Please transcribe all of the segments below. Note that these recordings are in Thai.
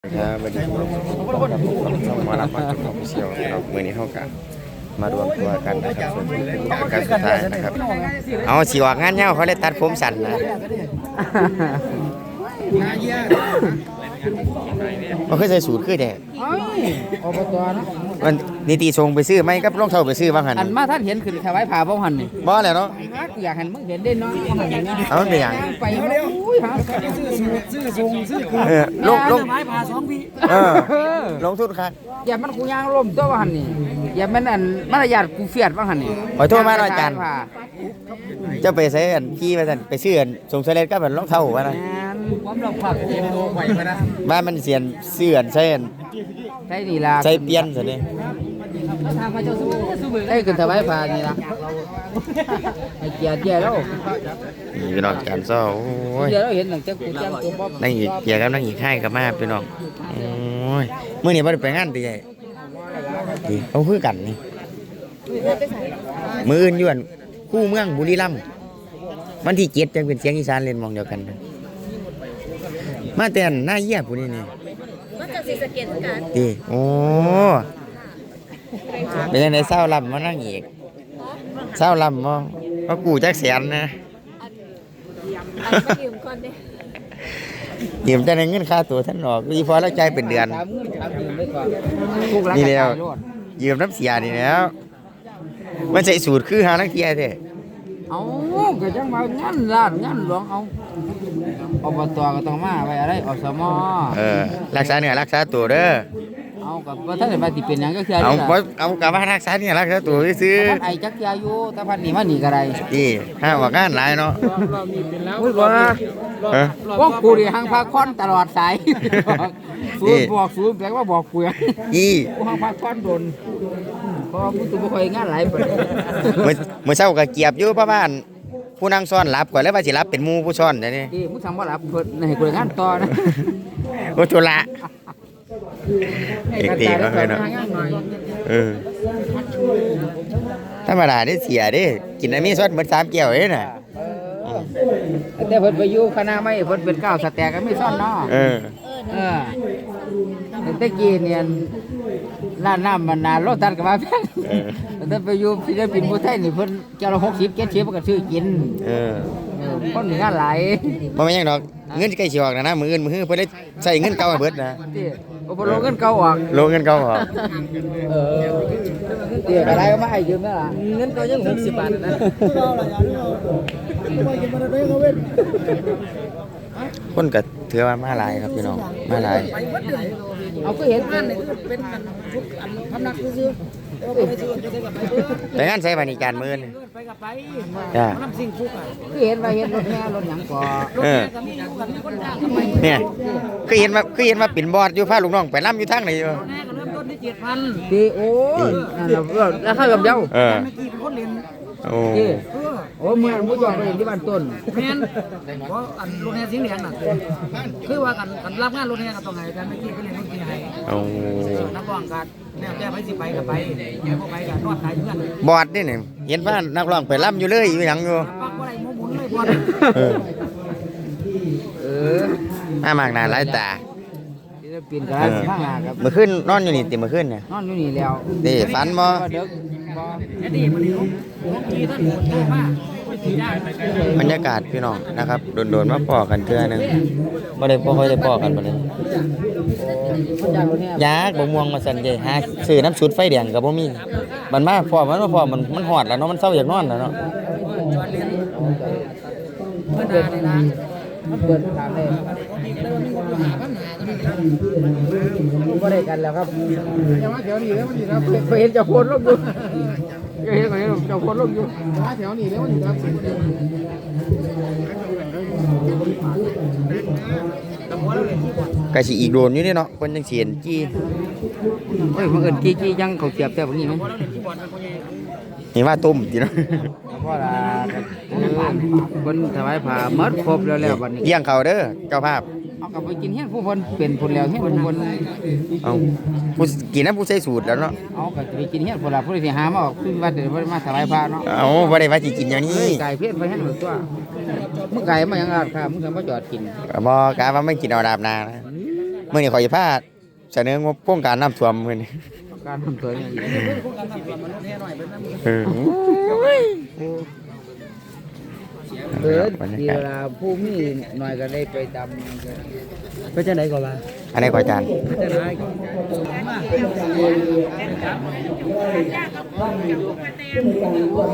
ครับวันนี้ครับผมมารับมาจุดขอฟฟิเชียวนะครับมื่อนี้เท่ากันมารวมตัวกันนะครับส่วนที่เป็นการสุดท้ายนะครับ เอาสิวากงานเงาเขาเลยตัดผมสั้นนะ มันเคยใส่สูตรคือแท้เอ้ยอบตนะมันนิติทรงไปซื้อไหมกับรองเท้าไปซื้อบ้างหันอันมาท่านเห็นขึ้นถวายผ้าบ่หันนี่บ่แล้วเนาะอยากเห็นมึงเห็นได้เนาะบ่หันนี่นะเอามันเป็นหยังไปเร็วอุ้ยหาซื้อสูตรซื้อทรงซื้อคือเออลงลงถวายผ้าสองพี่เออลงทุนครับอย่ามันกูย่างล่มตัวบ่หันนี่อย่ามันอันมารยาทกูเฟียดบ่หันนี่ขอโทษมาหน่อยอาจารย์ถวผ้เจะไปใส่อันพี่ไปสั่นไปซื้ออันทรงเสลดกับอันรองเท้าว่านะ แม่นผมลองผักเต็มโตไว้มานะบ้านมันเสียนเสื้ออันใส่อันใช่นี่ล่ะใส่เปลี่ยนซะนี่ทางพระเจ้าสู้สู้ได้ขึ้นถวายผ้านี่ล่ะไอ้เกียร์เกียร์แล้วนี่พี่น้องการซ้อโอ้ยเกียร์แล้วเห็นหนังจักกูจังตัวบ่นั่งอีกเกียร์กับนั่งอีกให้กับมาพี่น้องโอ้ยมื้อนี้บ่ได้ไปงานติใหญ่ดีเอาคือกันนี่มื้ออื่นอยู่อันคู่เมืองบุรีรัมย์วันที่7จังเป็นเสียงอีสานเล่นหมองเดียวกัน มาแต่อันหน้าเหี้ยผู้นี้นี่มาจากศรีสะเกษเหมือนกันดีโอ้เป็นจังไดเศร้าลำมานั่งอีกเศร้าลำบ่ว่ากูจักแสนนะอันมายืมก่อนเด้ยืมแต่ในเงินค่าตัวท่านออกอีพอแล้วใจายเป็นเดือนถามเงินถามยืมไว้ก่อนลูกหลานนี่แล้วกระจายโลดยืมน้ำเสียนี่แล้วมันใส่สูตรคือหานักเทียเด้ เอาก็จังว่างานร้านงานหลวงเอาอบตก็ต้องมาไว้อะไรอสมเออรักษาเนื้อรักษาตัวเด้อ เอากับว่าท่านได้มาสิเป็นหยังก็คือเอานี่บ่ล่ะเอากลับมารักษาเนื้อรักษาตัวซื้อท่านไอจักยาอยู่แต่พันนี่มานี่ก็ได้ๆนี่ห้าว่างานหลายเนาะอุ้ยบ่เออพวกกูนี่หังพาคอนตลอดสายศูนย์บอกศูนย์แปลว่าบอกกูยังอีกูหังพาคอนโดนเพราะว่ากูตัวบ่ค่อยงานหลายปานใดมื้อมื้อเช้าก็เกียบอยู่ประมาณผู้นั่งซ้อนหลับก่อนแล้วว่าสิหลับเป็นหมู่ผู้ซ้อนเด้นี่นี่มึงทำบ่หลับเพิ่นให้กูได้งานต่อนะ โอ้จุละ เอกดีมากเลยเนาะงานหน่อยเออธรรมดาได้เสียเด้กินอันนี้ซอสเหมือนสามแก้วเด้น่ะเออแต่เพิ่นไปอยู่คณะไม่เพิ่นเป็นก้าวสแต็กก็ไม่ซ่อนเนาะเออเออแต่กี้เนี่ยร้านน้ำมันนานรถตัดกับมาแพงเออแต่ไปอยู่ศิลปินผู้ไทยนี่เพิ่นเจ้าละ60 70มันก็ซื้อกิน เออเออคนมีงานหลายบ่แม่นหยังดอก เงินใกล้สิออกแล้วนะมื้ออื่นมื้อเพิ่นได้ใช้เงินเก่าให้เบิดนะที่บ่บ่ลงเงินเก่าออกโลเงินเก่าออกเออเดี๋ยวอะไรก็มาให้ยืมนั่นล่ะเงินเก่ายัง60บาทนะคนก็ถือว่ามาหลายครับพี่น้องมาหลายเอาก็เห็นอันนี่เป็นอันทุกอันพำนักซื่อ ไปงานใส่บริการมื้อนี่ไปกับไปจ้าน้ำสิ่งคุกอะคือเห็นว่าเห็นรถแห่รถหยังก่อเออก็มีอยู่กับมีคนจ้างทำไมเนี่ยคือเห็นว่าคือเห็นว่าปิ่นบอดอยู่พาลูกน้องไปล่ำอยู่ทางไหนอยู่แม่ก็เริ่มต้นที่เจ็ดพันดีโอ้ยนั่นแหละเพื่อนแล้วข้าวกับเจ้าเออเมื่อกี้เป็นคนเรียนโอ้ดี โอ้เมื่อผู้จองไปเรียนที่บ้านต้นแม่นเพราะอันรถแห่สีเหลืองน่ะคือว่ากันกันรับงานรถแห่ก็ต้องให้กันเมื่อกี้ไปเรียนดนตรีให้โอ้นักร้องกันแนวแก้ไปสิไปก็ไปบ่ไปก็นอนขายเพื่อนบอดนี่นี่เห็นว่านักร้องไปล่ำอยู่เลยอยู่หยังอยู่ปักบ่ได้หมุนเลยบ่เออเออมามากหน้าหลายตาศิลปินกันข้างหน้าครับเมื่อคืนนอนอยู่นี่ติเมื่อคืนเนี่ยนอนอยู่นี่แล้วนี่ฝันบ่ เด็กบ่แค่นี้มันนี่ลูกที่ท่านโทรมาที่ได้บรรยากาศพี่น้องนะครับโดนๆมาพอกันเทื่อหนึงบ่ได้บ่ค่อยได้พอกันบ่ได้เขาจ้างรถแห่ยากบ่ม่วงมาสั่นใจหาซื้อน้ำสุดไฟแดงก็บ่มีมันมาพอมันมาพอมันมันฮอดแล้วเนาะมันเศร้าอยากนอนแล้วเนาะมันเปิด มันเปิดถามได้บ่ได้กันแล้วครับอย่ามาแถวนี้แล้วมันอยู่ครับไปเห็นเจ้าโพนลงอยู่เห็นเห็นเจ้าโพนลงอยู่มาแถวนี้แล้วมันอยู่ครับก็สิอีกโดนอยู่นี่เนาะคนจังสิเห็นจี้เฮ้ยมันเอิ้นจี้จี้ยังเขาเสียบแต่พวกนี้มั้ย นี่ว่าต้มจิเนาะเพราะล่ะเพิ่นถวายผ้าหมดครบแล้วแล้วบัดนี้เลี้ยงเขาเด้อเจ้าภาพเอากลับไปกินเฮียนผู้เพิ่นเป็นพุ่นแล้วเฮียนผู้เพิ่นเอาผู้กินน้ำผู้ใส่สูตรแล้วเนาะเอาก็จะไปกินเฮียนพุ่นล่ะผู้ที่หามาออกคือว่าจะบ่ได้มาถวายผ้าเนาะเอาบ่ได้ว่าสิกินอย่างนี้เฮ้ยไก่เพี้ยนไปให้หมดตัวมึงไก่มายังราดค่ะมึงจะมาจอดกินบ่กะว่าไม่กินเอาดาบนานะมื่อนี้ขอยจะพาเสนองบโครงการน้ำท่วมมื่อนี้ การทำตัวเนี่ยพวกกันทำตัวมันรถแห่หน่อยเป็นน้ำเออเกิดบรรยาทีกาศเวลาผู้มีหน่อยก็ได้ไปตามไปจะไหนก่อนล่ะอันนี้ก่อนอาจารย์จะไหน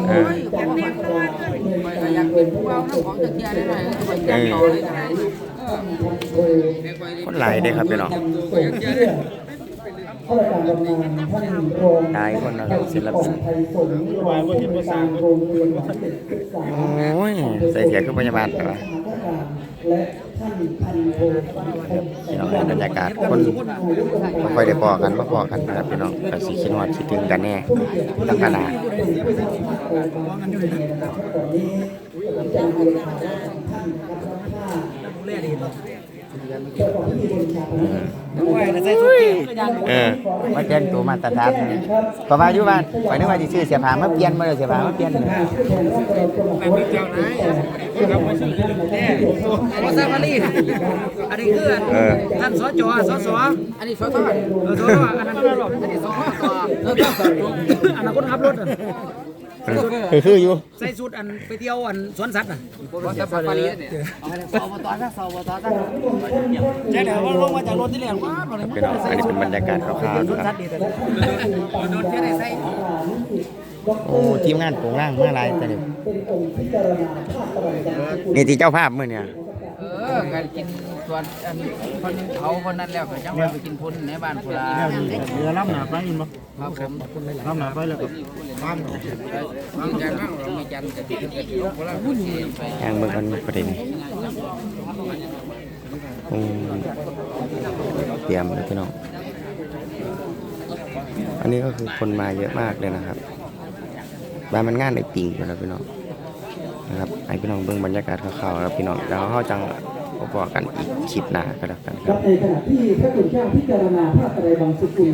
เอออยากเป็นผู้เอาน้ำ ของตะเกียบได้หน่อยไปแจ้งต่อเลยนะคนหลายเด้ครับพี่น้องหลายคนนะครับศิลปินโอ้ยใส่เสียคือพยาบาลแต่ว่าพี่น้องบรรยากาศคนบ่ค่อยได้พอกันบ่พอกันนะครับพี่น้องก็สิคิดฮอดคิดถึงกันแน่ตั้งขนาดเล่ดี เออมาแจ้งตัวมาตรฐานก็ว่าอยู่บ้านข่อยนึกว่าสิซื้อเสื้อผ้ามาเปลี่ยนบ่ได้เสื้อผ้ามาเปลี่ยนภาษาบาลีอันนี้คือท่านสจสสอันนี้สอทอเออสสอันนั้นอันนี้สสอันนั้นคนขับรถ คือคืออยู่ ใส่ชุดอันไปเที่ยวอันสวนสัตว์น่ะรถจะไปเนี่ยเอาให้สอบตซะสอบตซะใช่เดี๋ยวว่าลงมาจากรถที่แหลมว้าครับพี่น้องอันนี้เป็นบรรยากาศคร่าวๆนะครับโดนแค่ไหนใส่โอ้ทีมงานโปรงล่างมาหลายแต่นี่นี่ที่เจ้าภาพมื้อเนี่ยเออการกิน ส่วนอันคนเขาคนนั้นแล้วก็จังว่าไปกินพุ่นในบ้านพุลาเรือล่ำหนาไปยินบ่ครับผมล่ำหนาไปแล้วก็บ้านบางจันทร์บ้างเราไม่จันทร์จะติดกันอยู่พุลาพุ่นไปทางเบิ่งกันประเด็นคงเตรียมเลยพี่น้องอันนี้ก็คือคนมาเยอะมากเลยนะครับบ้านมันงานในปิงอยู่แล้วพี่น้องนะครับให้พี่น้องเบิ่งบรรยากาศคร่าวๆแล้วพี่น้องแล้วเขาจัง พบกันอีกคลิปหน้าก็แล้วกันครัรับบ ในขณะที่พระคุณเจ้าพิจารณาพระไตรบางสกุล